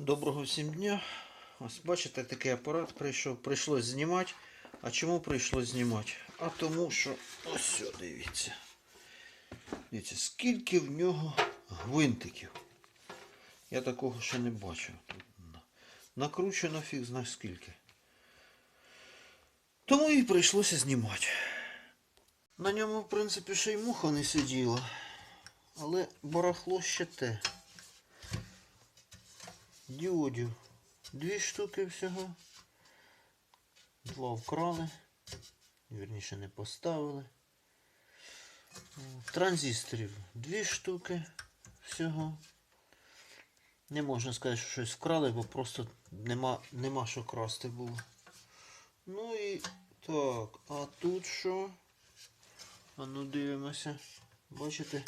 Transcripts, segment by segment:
Доброго всім дня. Ось бачите, такий апарат прийшов. Прийшлось знімати. А чому прийшлось знімати? А тому що ось дивіться. Дивіться, скільки в нього гвинтиків. Я такого ще не бачив. Накручено фіг знає скільки. Тому і прийшлося знімати. На ньому, в принципі, ще й муха не сиділа. Але барахло ще те. Діодів. Дві штуки всього. Два вкрали. Вірніше не поставили. Транзисторів дві штуки всього. Не можна сказати, що щось вкрали, бо просто нема, нема що красти було. Ну і так, а тут що? А ну дивимося. Бачите?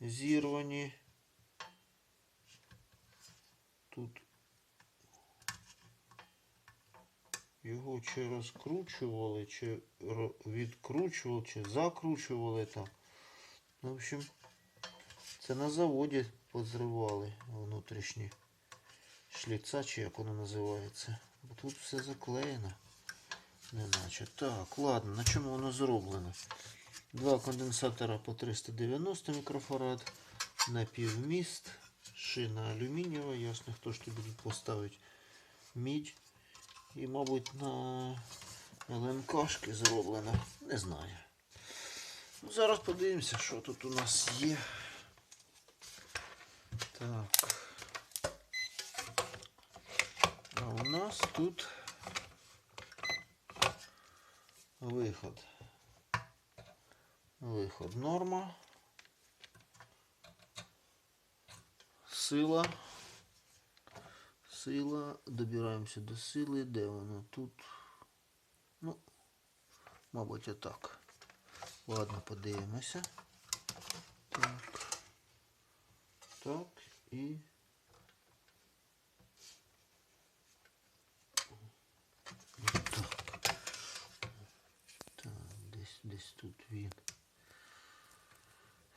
Зірвані. Тут його чи розкручували, чи відкручували, чи закручували там. Ну, В общем, це на заводі позривали внутрішні шліца, чи як воно називається. Бо тут все заклеєно. Неначе. Так, ладно, на чому воно зроблено? Два конденсатора по 390 мікрофарад, напівміст, шина алюмінієва, ясно, хто ж тут буде поставити мідь. І, мабуть, на ЛМКшки зроблено. Не знаю. Ну, зараз подивимося, що тут у нас є. Так. А у нас тут виход. Виход норма. Сила. Сила. Добираємося до сили. Де воно? Тут. Ну, мабуть, отак. Ладно, подивимося. Так. Так і. Так. Так, десь, десь тут він.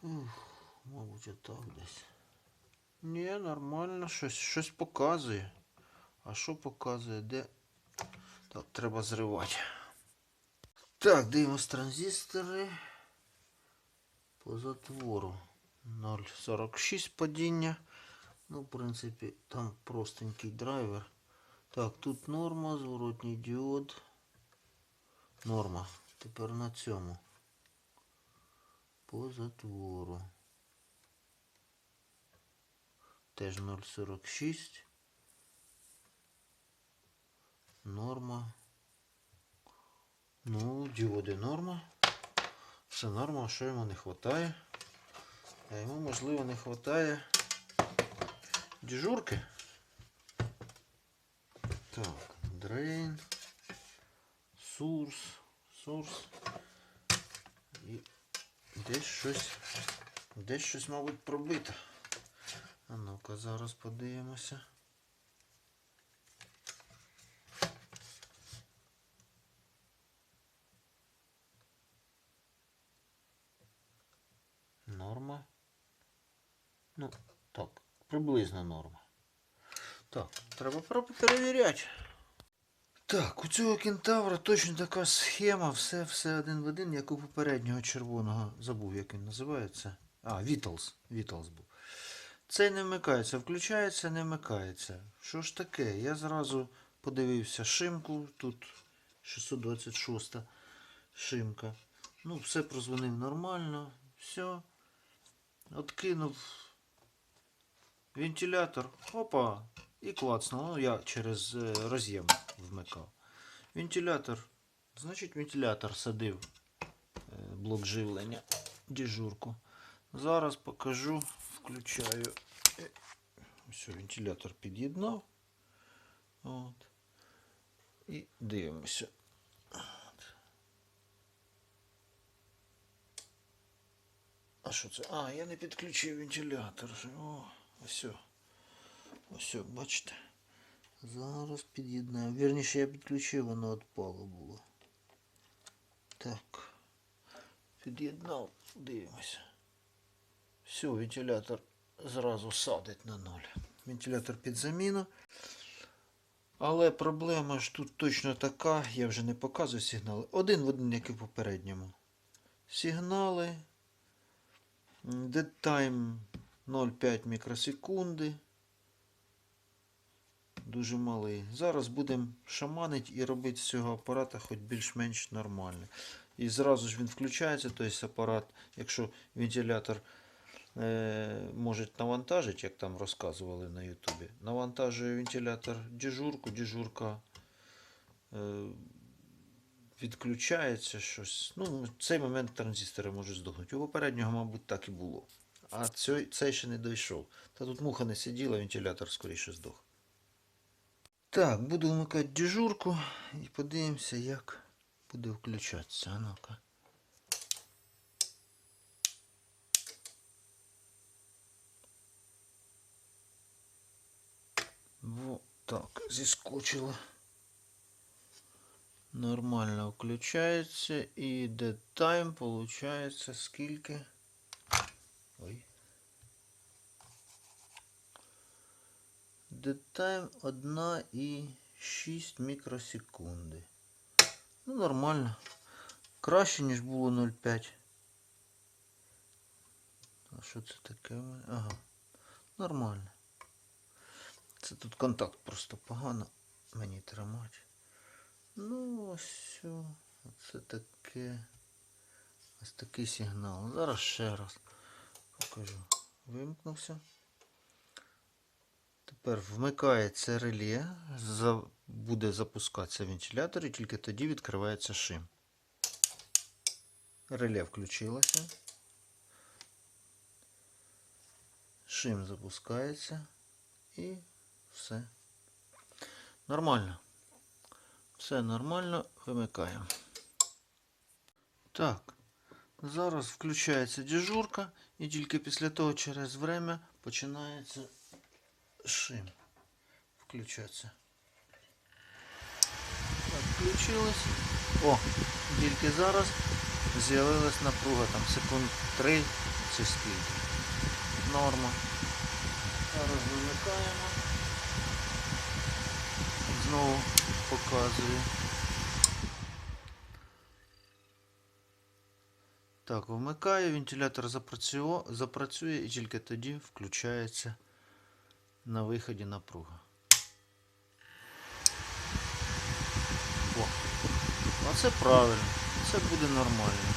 Ух, мабуть, отак десь. Ні, нормально, щось, щось показує. А що показує? Де? Так, треба зривати. Так, дивимось транзистори. По затвору 0,46 падіння. Ну, в принципі, там простенький драйвер. Так, тут норма, зворотній діод. Норма. Тепер на цьому. По затвору. Теж 0,46. Норма. Ну, діоди норма. Все норма, що йому не вистачає? А йому, можливо, не вистачає дежурки. Так, дрейн, сурс, сурс. І десь щось, десь щось, мабуть, пробито. А зараз подивимося. Норма. Ну, так, приблизно норма. Так, треба перевіряти. Так, у цього кентавра точно така схема, все, все один в один, як у попереднього червоного. Забув, як він називається. А, Вітлз. Вітлз був. Цей не вмикається, включається, не вмикається. Що ж таке? Я зразу подивився шимку, тут 626 шимка. Ну, все прозвонив нормально, все. Откинув вентилятор, опа, і клацнув. Ну, я через е, роз'єм вмикав. Вентилятор. Значить, вентилятор садив е, блок живлення, дежурку. Зараз покажу, включаю. Е, Все, вентилятор під'єднав. От. І дивимося. От. А що це? А, я не підключив вентилятор. О, ось. Ось, бачите. Зараз під'єднаю. Вірніше я підключив, воно відпало було. Так. Під'єднав, дивимося. Все, вентилятор зразу садить на ноль. вентилятор під заміну. Але проблема ж тут точно така, я вже не показую сигнали. Один в один, як і в попередньому. Сигнали. м, Dead time 0,5 мікросекунди. Дуже малий. Зараз будемо шаманити і робити з цього апарата хоч більш-менш нормально. І зразу ж він включається, тобто апарат, якщо вентилятор е, може навантажити, як там розказували на Ютубі, навантажує вентилятор дежурку, дежурка е, відключається щось. Ну, в цей момент транзистори можуть здохнути. У попереднього, мабуть, так і було. А цей, цей ще не дійшов. Та тут муха не сиділа, вентилятор скоріше здох. Так, буду вмикати дежурку і подивимося, як буде включатися. А ну-ка. Так, зіскочило. Нормально включається і time получається скільки? Ой. Time 1,6 мікросекунди. Ну, нормально. Краще, ніж було 0,5. А що це таке? Ага. Нормально. Це тут контакт просто погано мені тримати. Ну, ось. Оце таке. Ось такий сигнал. Зараз ще раз покажу. Вимкнувся. Тепер вмикається реле, буде запускатися вентилятор і тільки тоді відкривається шим. Реле включилося. Шим запускається і все. Нормально. Все нормально, вимикаємо. Так, зараз включається дежурка і тільки після того через время починається шим включатися. Так, включилось. О, тільки зараз з'явилась напруга, там секунд 3 чи скільки. Норма. Зараз вимикаємо. Знову показую. Так, вмикаю, вентилятор запрацює, і тільки тоді включається на виході напруга. О, оце правильно. Це буде нормально.